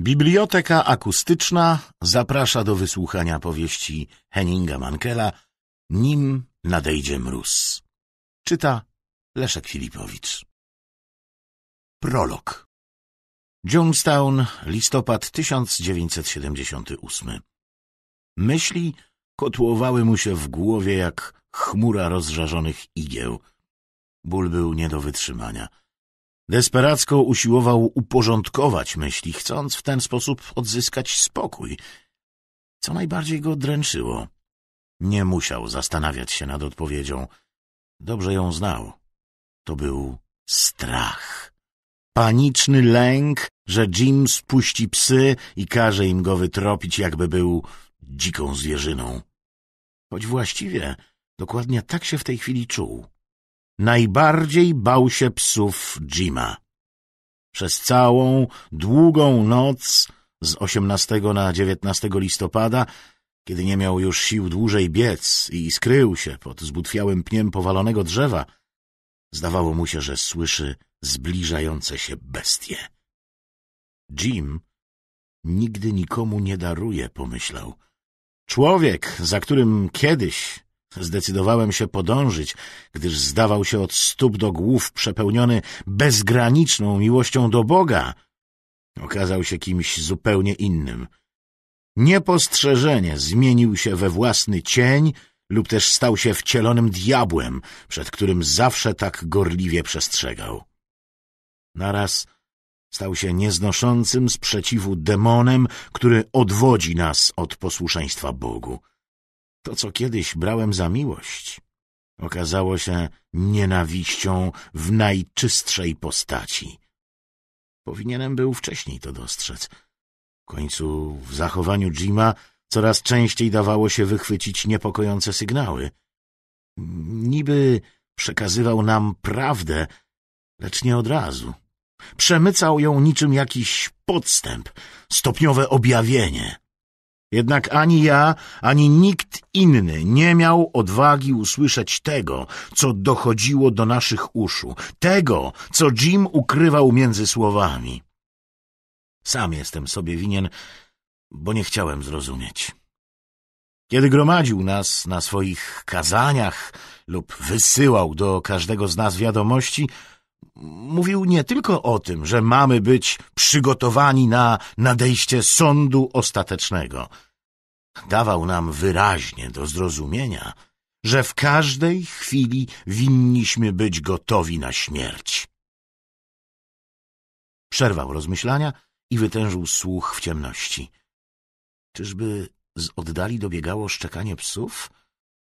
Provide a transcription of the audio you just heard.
Biblioteka akustyczna zaprasza do wysłuchania powieści Henninga Mankela Nim nadejdzie mróz. Czyta Leszek Filipowicz. Prolog Jonestown, listopad 1978 Myśli kotłowały mu się w głowie jak chmura rozżarzonych igieł. Ból był nie do wytrzymania. Desperacko usiłował uporządkować myśli, chcąc w ten sposób odzyskać spokój. Co najbardziej go dręczyło. Nie musiał zastanawiać się nad odpowiedzią. Dobrze ją znał. To był strach. Paniczny lęk, że Jim spuści psy i każe im go wytropić, jakby był dziką zwierzyną. Choć właściwie dokładnie tak się w tej chwili czuł. Najbardziej bał się psów Jima. Przez całą długą noc z 18 na 19 listopada, kiedy nie miał już sił dłużej biec i skrył się pod zbutwiałym pniem powalonego drzewa, zdawało mu się, że słyszy zbliżające się bestie. Jim nigdy nikomu nie daruje, pomyślał. Człowiek, za którym kiedyś Zdecydowałem się podążyć, gdyż zdawał się od stóp do głów przepełniony bezgraniczną miłością do Boga. Okazał się kimś zupełnie innym. Niepostrzeżenie zmienił się we własny cień lub też stał się wcielonym diabłem, przed którym zawsze tak gorliwie przestrzegał. Naraz stał się nieznoszącym sprzeciwu demonem, który odwodzi nas od posłuszeństwa Bogu. To, co kiedyś brałem za miłość, okazało się nienawiścią w najczystszej postaci. Powinienem był wcześniej to dostrzec. W końcu w zachowaniu Jima coraz częściej dawało się wychwycić niepokojące sygnały. Niby przekazywał nam prawdę, lecz nie od razu. Przemycał ją niczym jakiś podstęp, stopniowe objawienie. Jednak ani ja, ani nikt inny nie miał odwagi usłyszeć tego, co dochodziło do naszych uszu, tego, co Jim ukrywał między słowami. Sam jestem sobie winien, bo nie chciałem zrozumieć. Kiedy gromadził nas na swoich kazaniach lub wysyłał do każdego z nas wiadomości, mówił nie tylko o tym, że mamy być przygotowani na nadejście sądu ostatecznego. Dawał nam wyraźnie do zrozumienia, że w każdej chwili winniśmy być gotowi na śmierć. Przerwał rozmyślania i wytężył słuch w ciemności. Czyżby z oddali dobiegało szczekanie psów?